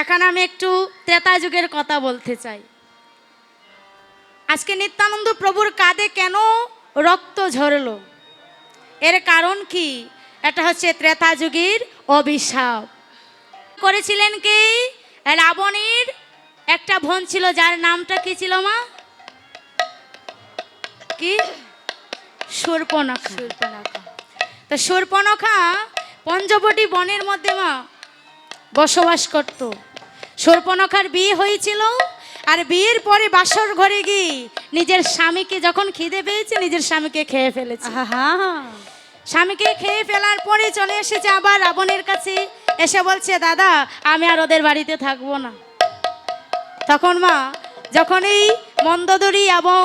এখানে আমি একটু ত্রেতা যুগের কথা বলতে চাই। আজকে নিত্যানন্দ প্রভুর কাঁধে কেন রক্ত ঝরলো? এর কারণ কি? এটা হচ্ছে ত্রেতা যুগের অভিশাপ। করেছিলেন কি? রাবণের একটা বোন ছিল যার নামটা কি ছিল মা? কি? সুর্পনখা। সুর্পনখা। তো সুর্পনখা পঞ্চবটি বনের মধ্যে মা বসবাস করত। সুর্পনখার বিয়ে হয়েছিল আর বিয়ের পরে বাসর ঘরে গিয়ে নিজের স্বামীকে যখন খিদে পেয়েছে নিজের স্বামীকে খেয়ে ফেলেছে। স্বামীকে খেয়ে ফেলার পরে চলে এসেছে আবার রাবণের কাছে এসে বলছে দাদা আমি আর ওদের বাড়িতে থাকব না। তখন মা যখন এই মন্দদরি এবং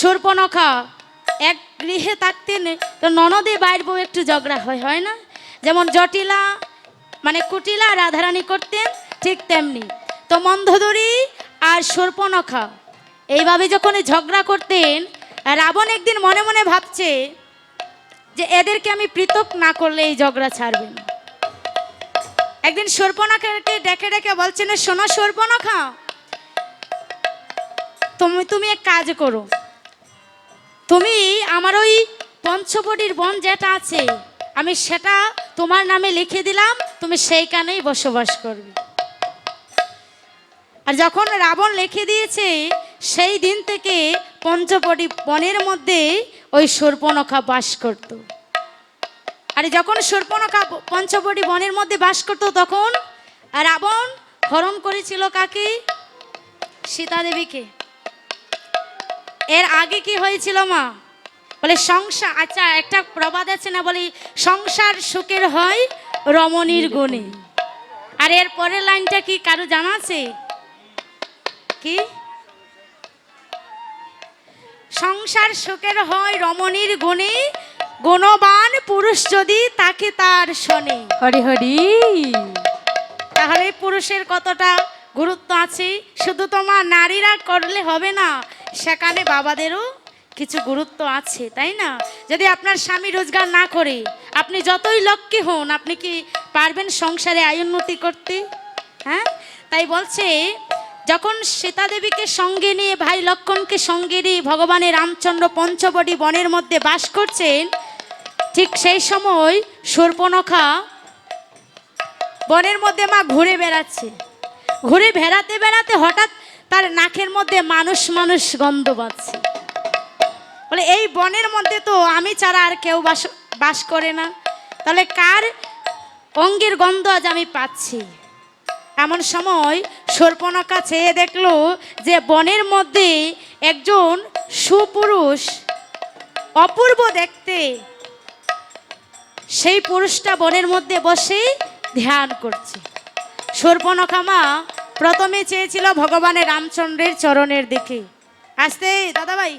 সুর্পনখা এক গৃহে থাকতেন তো ননদে বাইর বউ একটু ঝগড়া হয় হয় না? যেমন জটিলা মানে কুটিলা রাধারানী করতেন ঠিক তেমনি। তো মন্দদরি আর সুর্পনখা এইভাবে যখন ঝগড়া করতেন, রাবণ একদিন মনে মনে ভাবছে যে এদেরকে আমি পৃথক না করলে এই ঝগড়া ছাড়বে না। একদিন সর্পনাখাকে ডেকে ডেকে বলছেন শোনো সর্পনাখা তুমি তুমি এক কাজ করো। তুমি আমার ওই পঞ্চবটির বন যেটা আছে, আমি সেটা তোমার নামে লিখে দিলাম, তুমি সেইখানেই বসবাস করবে। আর যখন রাবণ লিখে দিয়েছে, সেই দিন থেকে পঞ্চবটি বনের মধ্যে ওই সর্পনখা বাস করত। আর যখন সর্পনখা পঞ্চবটি বনের মধ্যে বাস করত, তখন রাবণ হরণ করেছিল কাকে? সীতা দেবীকে এর আগে কি হয়েছিল মা? বলে সংসার আচ্ছা একটা প্রবাদ আছে না? বলি সংসার সুখের হয় রমণীর গুণে। আর এর পরের লাইনটা কি কারও জানা আছে? কি? সংসার সুখের হয় রমণীর গুণে গুণবান পুরুষ যদি তাকে তার শোনে। হরি হরি। তাহলে পুরুষের কতটা গুরুত্ব আছে? শুধু তোমার নারীরা করলে হবে না সেখানে বাবাদেরও কিছু গুরুত্ব আছে তাই না? যদি আপনার স্বামী রোজগার না করে আপনি যতই লক্ষ্যে হন আপনি কি পারবেন সংসারে আয় উন্নতি করতে? হ্যাঁ? তাই বলছে যখন সীতা দেবীকে সঙ্গে নিয়ে, ভাই লক্ষণকে সঙ্গে নিয়ে ভগবানের রামচন্দ্র পঞ্চবটি বনের মধ্যে বাস করছেন, ঠিক সেই সময় সর্পনখা বনের মধ্যে মা ঘুরে বেড়াচ্ছে। ঘুরে বেড়াতে বেড়াতে হঠাৎ তার নাকের মধ্যে মানুষ মানুষ গন্ধ পাচ্ছে। বলে, এই বনের মধ্যে তো আমি ছাড়া আর কেউ বাস বাস করে না। তাহলে কার অঙ্গের গন্ধ আজ আমি পাচ্ছি? এমন সময় সর্পনখা চেয়ে দেখল যে বনের মধ্যে একজন সুপুরুষ অপূর্ব দেখতে। সেই পুরুষটা বনের মধ্যে বসে ধ্যান করছে। সর্পনখামা প্রথমে চেয়েছিল ভগবানের রামচন্দ্রের চরণের দিকে। আসতে, দাদাভাই।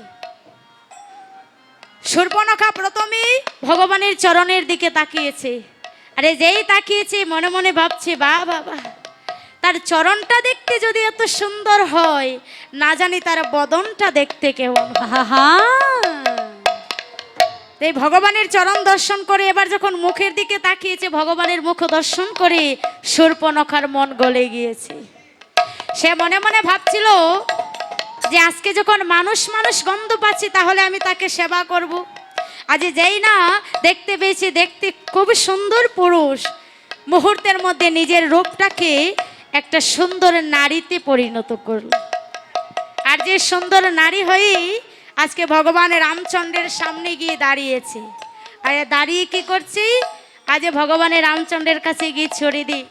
সর্পনখা প্রথমে ভগবানের চরণের দিকে তাকিয়েছে। আরে যেই তাকিয়েছে, মনে মনে ভাবছে বা বাবা তার চরণটা দেখতে যদি এত সুন্দর হয়, না জানি তার বদনটা দেখতে কেমন আহা এই ভগবানের চরণ দর্শন করে এবার যখন মুখের দিকে তাকিয়েছে, ভগবানের মুখ দর্শন করে সূর্পনখার মন গলে গিয়েছে। সে মনে মনে ভাবছিল যে আজকে যখন মানুষ মানুষ গন্ধ পাচ্ছি, তাহলে আমি তাকে সেবা করব। আজ যেই না দেখতে পেয়েছি, দেখতে খুব সুন্দর পুরুষ। মুহূর্তের মধ্যে নিজের রূপটাকে একটা সুন্দর নারীতে পরিণত করল। আর যে সুন্দর নারী হয়েই আজকে ভগবানের রামচন্দ্রের সামনে গিয়ে দাঁড়িয়েছে। আর দাঁড়িয়ে কি করছি? আজ ভগবানের রামচন্দ্রের কাছে গিয়ে ছড়ি দিই।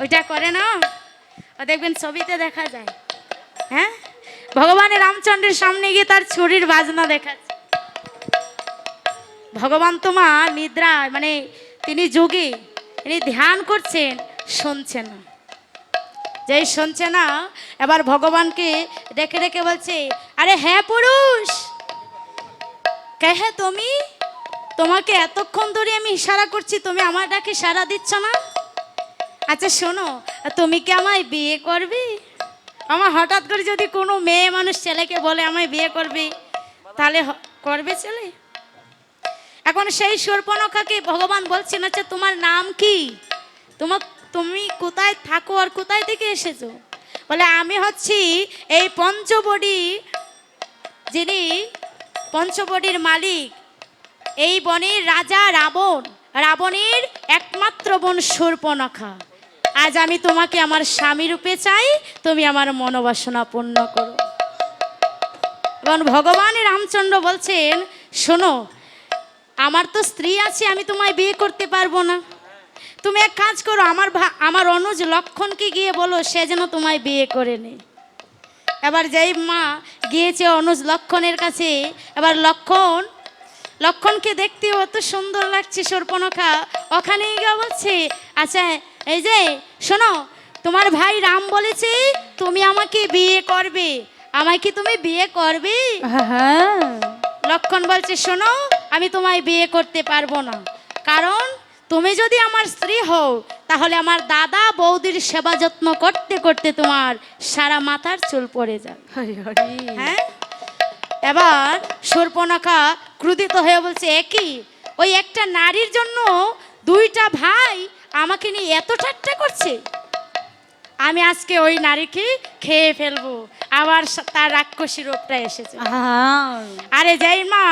ওইটা করে না ও দেখবেন ছবিতে দেখা যায়। হ্যাঁ? ভগবানের রামচন্দ্রের সামনে গিয়ে তার ছুরির বাজনা দেখাচ্ছে ভগবান তোমার নিদ্রা মানে তিনি যোগী, তিনি ধ্যান করছেন। শুনছেন না। যেই শুনছে না, এবার ভগবানকে ডেকে ডেকে বলছে, আরে হ্যাঁ পুরুষ, কে হ্যাঁ তুমি? তোমাকে এতক্ষণ ধরে আমি ইশারা করছি, তুমি আমার ডাকে সারা দিচ্ছ না? আচ্ছা শোনো, তুমি কি আমায় বিয়ে করবে? আমার হঠাৎ করে যদি কোনো মেয়ে মানুষ ছেলেকে বলে আমায় বিয়ে করবে, তাহলে করবে ছেলে? এখন সেই সর্পনখাকে ভগবান বলছেন আচ্ছা তোমার নাম কি? তোমার তুমি কোথায় থাকো আর কোথায় থেকে এসেছ? বলে, আমি হচ্ছি এই পঞ্চবডি যিনি পঞ্চবডির মালিক। এই বনের রাজা রাবণ। রাবণের একমাত্র বোন সূর্পনখা। আজ আমি তোমাকে আমার স্বামী রূপে চাই, তুমি আমার মনোবাসনা পূর্ণ করো। এবং ভগবান রামচন্দ্র বলছেন, শোনো, আমার তো স্ত্রী আছে, আমি তোমায় বিয়ে করতে পারব না। তুমি এক কাজ করো আমার আমার অনুজ লক্ষণকে গিয়ে বলো সে যেন তোমায় বিয়ে করে নে এবার যেই মা গিয়েছে অনুজ লক্ষণের কাছে এবার লক্ষণ লক্ষণকে দেখতে অত সুন্দর লাগছে সর্পনখা। ওখানে গিয়ে বলছে আচ্ছা এই যে শোনো তোমার ভাই রাম বলেছে তুমি আমাকে বিয়ে করবে। আমায় কি তুমি বিয়ে করবে? হ্যাঁ। লক্ষণ বলছে শোনো আমি তোমায় বিয়ে করতে পারব না। কারণ তুমি যদি আমার স্ত্রী হও তাহলে আমার দাদা বৌদির সেবা যত্ন করতে করতে তোমার সারা মাথার চুল পড়ে যাবে। হ্যাঁ এবার সর্পনখা ক্রুদিত হয়ে বলছে একই ওই একটা নারীর জন্য দুইটা ভাই আমাকে নিয়ে এত ঠাট্টা করছে। আমি আজকে ওই নারীকে খেয়ে ফেলব। আবার তার রাক্ষসী রূপটা এসেছে। আরে যাই মা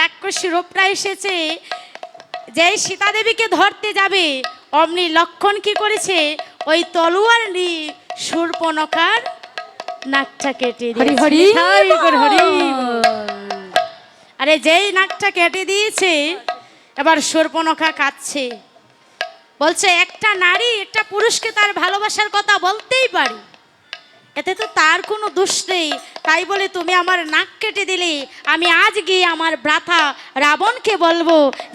রাক্ষসী রূপটা এসেছে। যেই সীতা দেবীকে ধরতে যাবে অমনি লক্ষণ কি করেছে? ওই তলোয়ার নিয়ে সূর্পনখার নাকটা কেটে হরি। হরি। হরি। আরে যেই নাকটা কেটে দিয়েছে এবার সূর্পনখা কাঁদছে। বলছে একটা নারী একটা পুরুষকে তার ভালোবাসার কথা বলতেই পারে। এতে তো তার কোনো দোষ নেই। তাই বলে তুমি আমার নাক কেটে দিলে। আমি আজ গিয়ে আমার ভ্রাতা রাবণকে বলব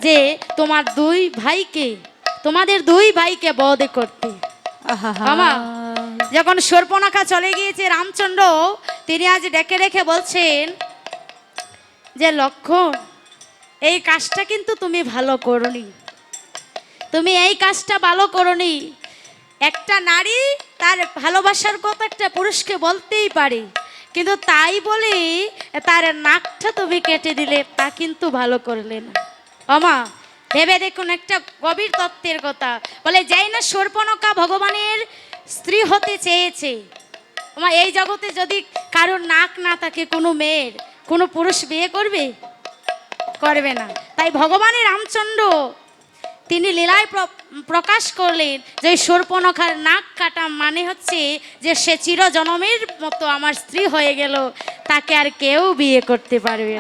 যে তোমার দুই ভাইকে তোমাদের দুই ভাইকে বধ করতে। যখন সর্পনাখা চলে গিয়েছে রামচন্দ্র তিনি আজ ডেকে রেখে বলছেন যে লক্ষণ এই কাজটা কিন্তু তুমি ভালো করনি। তুমি এই কাজটা ভালো করনি। একটা নারী তার ভালোবাসার কথা একটা পুরুষকে বলতেই পারে। কিন্তু তাই বলে তার নাকটা তুমি কেটে দিলে, তা কিন্তু ভালো করলে না। অমা ভেবে দেখুন একটা গভীর তত্ত্বের কথা। বলে, যাই না সর্পনকা ভগবানের স্ত্রী হতে চেয়েছে, ওমা, এই জগতে যদি কারোর নাক না থাকে, কোনো মেয়ের, কোনো পুরুষ বিয়ে করবে? করবে না। তাই ভগবানের রামচন্দ্র তিনি লীলায় প্র- প্রকাশ করলেন যে সর্পনখার নাক কাটা মানে হচ্ছে যে সে চিরজনমের মতো আমার স্ত্রী হয়ে গেল তাকে আর কেউ বিয়ে করতে পারবে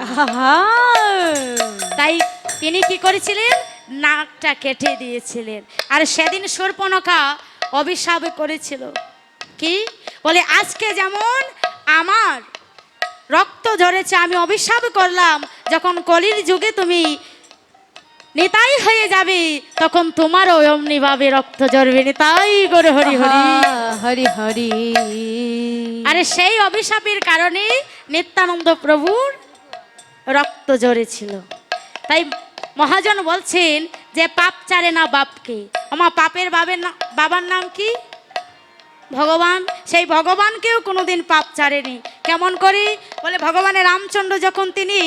তাই তিনি কি করেছিলেন? নাকটা কেটে দিয়েছিলেন। আর সেদিন সর্পনখা অভিশাপ করেছিল। কি? বলে আজকে যেমন আমার রক্ত ঝরেছে আমি অভিশাপ করলাম যখন কলির যুগে তুমি নেতাই হয়ে যাবে তখন তোমারও অমনি ভাবে রক্ত ঝরবে। নেতাই করে হরি হরি। হরি হরি। আরে সেই অভিশাপের কারণে নিত্যানন্দ প্রভুর রক্ত ঝরেছিল। তাই মহাজন বলছেন যে পাপ চারে না বাপকে। আমার পাপের বাবের না বাবার নাম কি? ভগবান, সেই ভগবানকেও কোনোদিন পাপ ছাড়েনি। কেমন করে? বলে, ভগবানের রামচন্দ্র যখন তিনি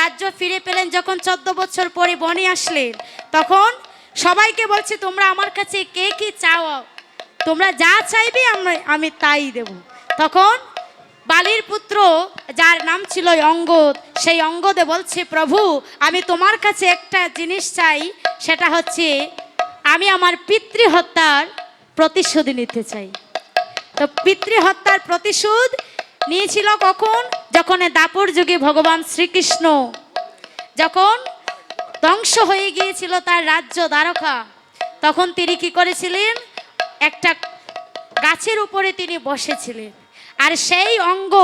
রাজ্য ফিরে পেলেন, যখন চোদ্দ বছর পরে বনে আসলেন, তখন সবাইকে বলছে, তোমরা আমার কাছে কে কি চাও? তোমরা যা চাইবে আমরা আমি তাই দেব। তখন বালির পুত্র, যার নাম ছিল অঙ্গদ, সেই অঙ্গদে বলছে, প্রভু, আমি তোমার কাছে একটা জিনিস চাই, সেটা হচ্ছে, আমি আমার পিতৃ হত্যার প্রতিশোধ নিতে চাই। তো পিতৃ হত্যার প্রতিশোধ নিয়েছিল কখন? যখন দাপর যুগে ভগবান শ্রীকৃষ্ণ যখন ধ্বংস হয়ে গিয়েছিল তার রাজ্য দ্বারকা, তখন তিনি কি করেছিলেন? একটা গাছের উপরে তিনি বসেছিলেন। আর সেই অঙ্গ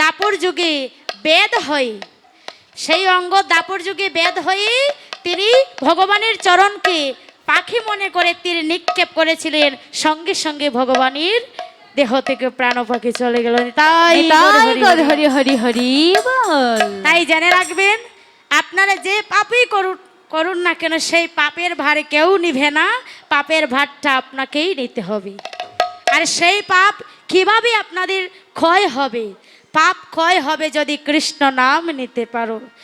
দাপর যুগে বেদ হয়ে, সেই অঙ্গ দাপর যুগে বেদ হয়ে তিনি ভগবানের চরণকে পাখি মনে করে তীর নিক্ষেপ করেছিলেন। সঙ্গে সঙ্গে ভগবানের দেহ থেকে প্রাণ পাখি চলে গেল। তাই হরি হরি হরি তাই জেনে রাখবেন আপনারা যে পাপই করুন করুন না কেন সেই পাপের ভারে কেউ নিভে না পাপের ভারটা আপনাকেই নিতে হবে। আর সেই পাপ কীভাবে আপনাদের ক্ষয় হবে? পাপ ক্ষয় হবে যদি কৃষ্ণ নাম নিতে পারো।